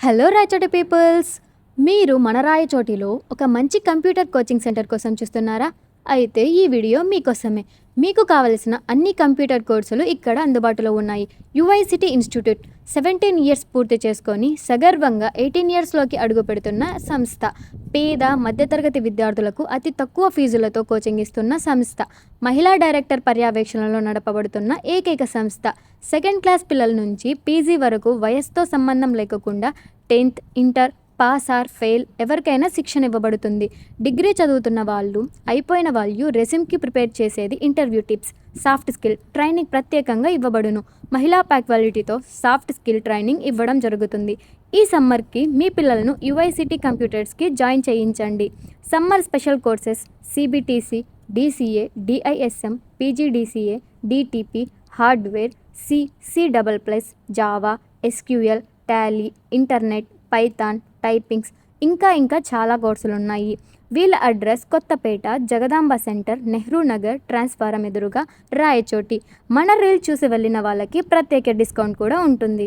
Hello Rayachoti peoples మీరు మన రాయచోటిలో ఒక మంచి కంప్యూటర్ కోచింగ్ సెంటర్ కోసం చూస్తున్నారా? అయితే ఈ వీడియో మీకోసమే. మీకు కావలసిన అన్ని కంప్యూటర్ కోర్సులు ఇక్కడ అందుబాటులో ఉన్నాయి. యుఐసిటీ ఇన్స్టిట్యూట్ సెవెంటీన్ ఇయర్స్ పూర్తి చేసుకొని సగర్వంగా ఎయిటీన్ ఇయర్స్లోకి అడుగు పెడుతున్న సంస్థ. పేద మధ్యతరగతి విద్యార్థులకు అతి తక్కువ ఫీజులతో కోచింగ్ ఇస్తున్న సంస్థ. మహిళా డైరెక్టర్ పర్యవేక్షణలో నడపబడుతున్న ఏకైక సంస్థ. సెకండ్ క్లాస్ పిల్లల నుంచి పీజీ వరకు వయస్సుతో సంబంధం లేకుండా tenth inter pass or fail ఎవరికైనా శిక్షణ ఇవ్వబడుతుంది. డిగ్రీ చదువుతున్న వాళ్ళు అయిపోయిన వాళ్ళు రెసిమ్కి ప్రిపేర్ చేసేది interview tips soft skill training ప్రత్యేకంగా ఇవ్వబడును. మహిళా ప్యాక్వాలిటీతో సాఫ్ట్ స్కిల్ ట్రైనింగ్ ఇవ్వడం జరుగుతుంది. ఈ సమ్మర్కి మీ పిల్లలను యుఐసిటీ కంప్యూటర్స్కి జాయిన్ చేయించండి. Summer special courses CBTC DCA DISM PGDCA DTP hardware C C double plus Java SQL Tally internet Python typings ఇంకా ఇంకా చాలా కోర్సులు ఉన్నాయి వీళ్ళ address Kothapeta Jagadamba centre Nehru Nagar transformer ఎదురుగా రాయచోటి. మన రీల్ చూసి వెళ్ళిన వాళ్ళకి ప్రత్యేక డిస్కౌంట్ కూడా ఉంటుంది.